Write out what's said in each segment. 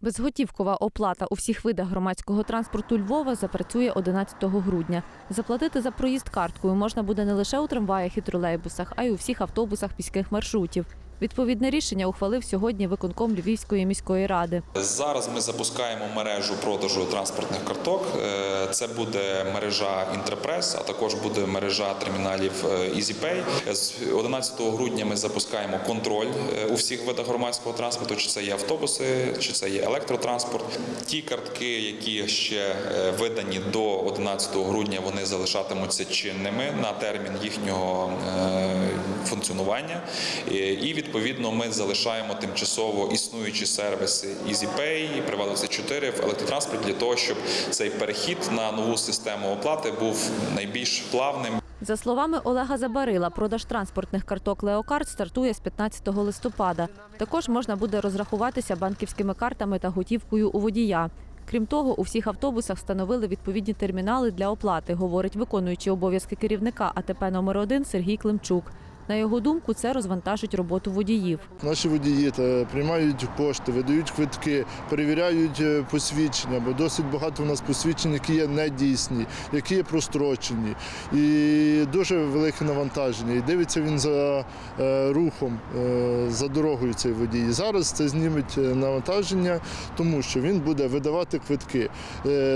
Безготівкова оплата у всіх видах громадського транспорту Львова запрацює 11 грудня. Заплатити за проїзд карткою можна буде не лише у трамваях і тролейбусах, а й у всіх автобусах міських маршрутів. Відповідне рішення ухвалив сьогодні виконком Львівської міської ради. Зараз ми запускаємо мережу продажу транспортних карток. Е, Це буде мережа Інтерпрес, а також буде мережа терміналів е, EasyPay. З 11 грудня ми запускаємо контроль е, у всіх видах громадського транспорту, чи це є автобуси, чи це є електротранспорт. Ті картки, які ще е, видані до 11 грудня, вони залишатимуться чинними на термін їхнього е, функціонування. Е, І відповідно ми залишаємо тимчасово існуючі сервіси EasyPay, Приватбанк 4 в електротранспорті для того, щоб цей перехід на нову систему оплати був найбільш плавним. За словами Олега Забарила, продаж транспортних карток Леокарт стартує з 15 листопада. Також можна буде розрахуватися банківськими картами та готівкою у водія. Крім того, у всіх автобусах встановили відповідні термінали для оплати, говорить виконуючий обов'язки керівника АТП номер 1 Сергій Климчук. На його думку, це розвантажить роботу водіїв. Наші водії приймають кошти, видають квитки, перевіряють е, посвідчення, бо досить багато в нас посвідчень, які є недійсні, які є прострочені, і дуже велике навантаження. І дивиться він за е, рухом, е, за дорогою цей водій. Зараз це зніметь навантаження, тому що він буде видавати квитки.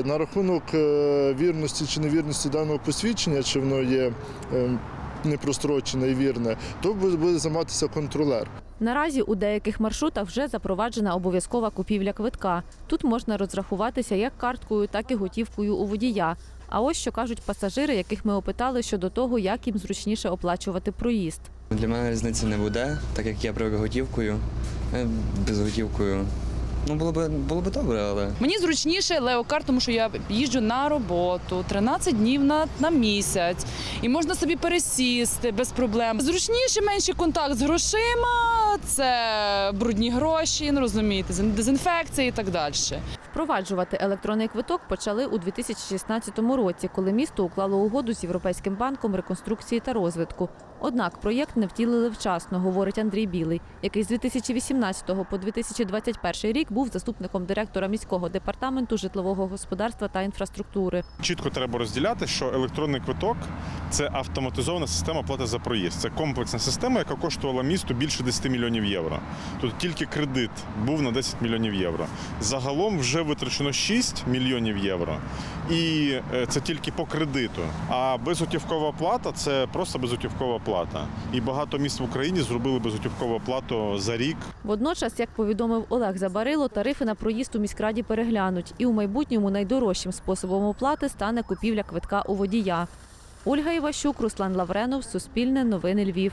На рахунок вірності чи невірності даного посвідчення, чи воно є. Непрострочене і вірне, то буде займатися контролер. Наразі у деяких маршрутах вже запроваджена обов'язкова купівля квитка. Тут можна розрахуватися як карткою, так і готівкою у водія. А ось що кажуть пасажири, яких ми опитали щодо того, як їм зручніше оплачувати проїзд. Для мене різниці не буде, так як я привик готівкою, е, безготівкою. Ну, було б було б добре, але Мені зручніше леокар, тому що я їжджу на роботу 13 днів на, на місяць, і можна собі пересісти без проблем. Зручніше, менший контакт з грошима, це брудні гроші, ну розумієте, дезінфекція і так далі. Впроваджувати електронний квиток почали у 2016 році, коли місто уклало угоду з Європейським банком реконструкції та розвитку. Однак проєкт не втілили вчасно, говорить Андрій Білий, який з 2018 по 2021 рік був заступником директора міського департаменту житлового господарства та інфраструктури. Чітко треба розділяти, що електронний квиток це автоматизована система плати за проїзд. Це комплексна система, яка коштувала місту більше 10 мільйонів євро. Тут тільки кредит був на 10 мільйонів євро. Загалом вже витрачено 6 мільйонів євро, і е, це тільки по кредиту. А безготівкова плата це просто безготівкова плата. І багато міст в Україні зробили безготівкову плату за рік. Водночас, як повідомив Олег Забарило, тарифи на проїзд у міськраді переглянуть, і у майбутньому найдорожчим способом оплати стане купівля квитка у водія. Ольга Іващук, Руслан Лавренов, Суспільне, Новини Львів.